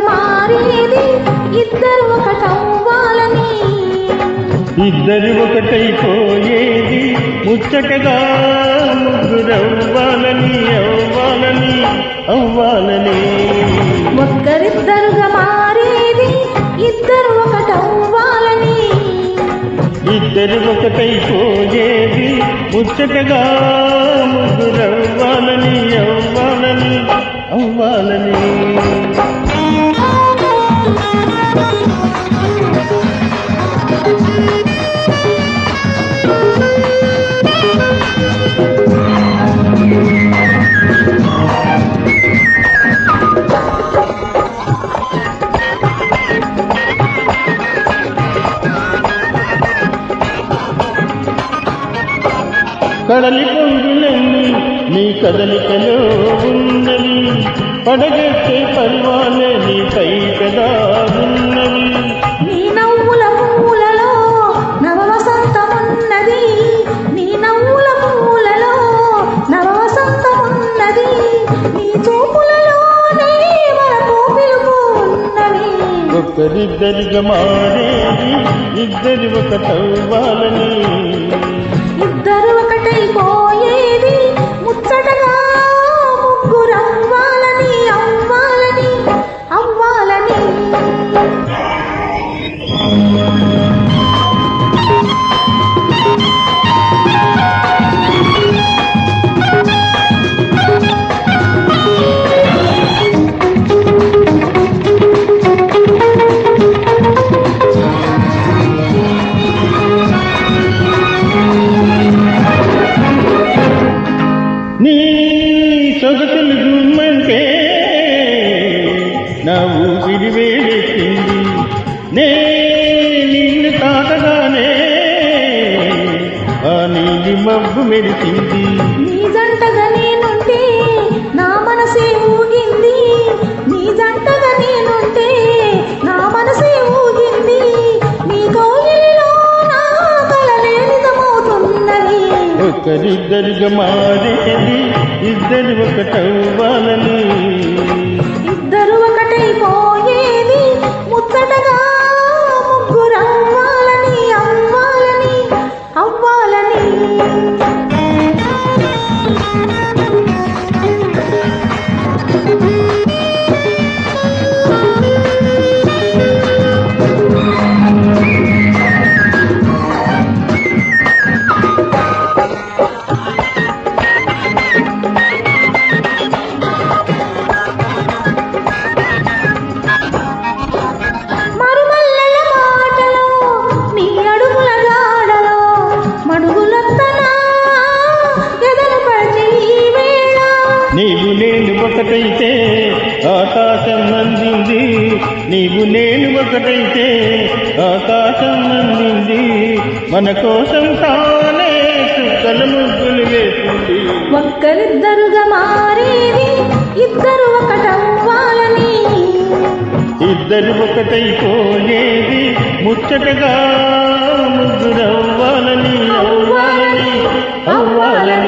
మారేది ఇద్దరు ఒకటవ్వాలని. ఇద్దరు ఒకటైపోయేది ముచ్చటగా ముగ్గురవ్వాలని అవ్వాలని అవ్వాలని. ఒక్కరిద్దరుగా మారేది ఇద్దరు ఒకటవ్వాలని. ఇద్దరు ఒకటైపోయేది ముచ్చటగా ముగ్గురవ్వాలని అవ్వాలని అవ్వాలని. కడలి పొంగులన్నీ నీ కదలికలో ఉన్నవి పడగట్టే పర్వాలే నీపై కదా ఒక్కరిద్దరిగా మారేది ఇద్దరి ఒకటవ్వాలని ఇద్దరు ఒకటైపోయి నా ఊపిరి వేడెక్కింది నే నిన్ను తాకగానే ఆ నీలి మబ్బు మెరిసింది. నీ జంటగా నేనుంటే నా మనసే ఊగింది. నీ జంటగా నేనుంటే నా మనసే ఊగింది. నీ కోయిలో నా కలలే నిజమవుతున్నది ఒకరిద్దరిగా మారేది ఇద్దరు ఒకటవ్వాలని. ఒకటైపోయేది ఒకటైతే ఆకాశం అందింది. నీవు నేను ఒకటైతే ఆకాశం అందింది. మన కోసం తానే చుక్కల ముగ్గులు వేసింది ఒక్కరిద్దరుగా మారేది ఇద్దరు ఒకటవ్వాలని. ఇద్దరు ఒకటైపోయేది ముచ్చటగా ముగ్గురవ్వాలని. అవ్వాలని అవ్వాలని.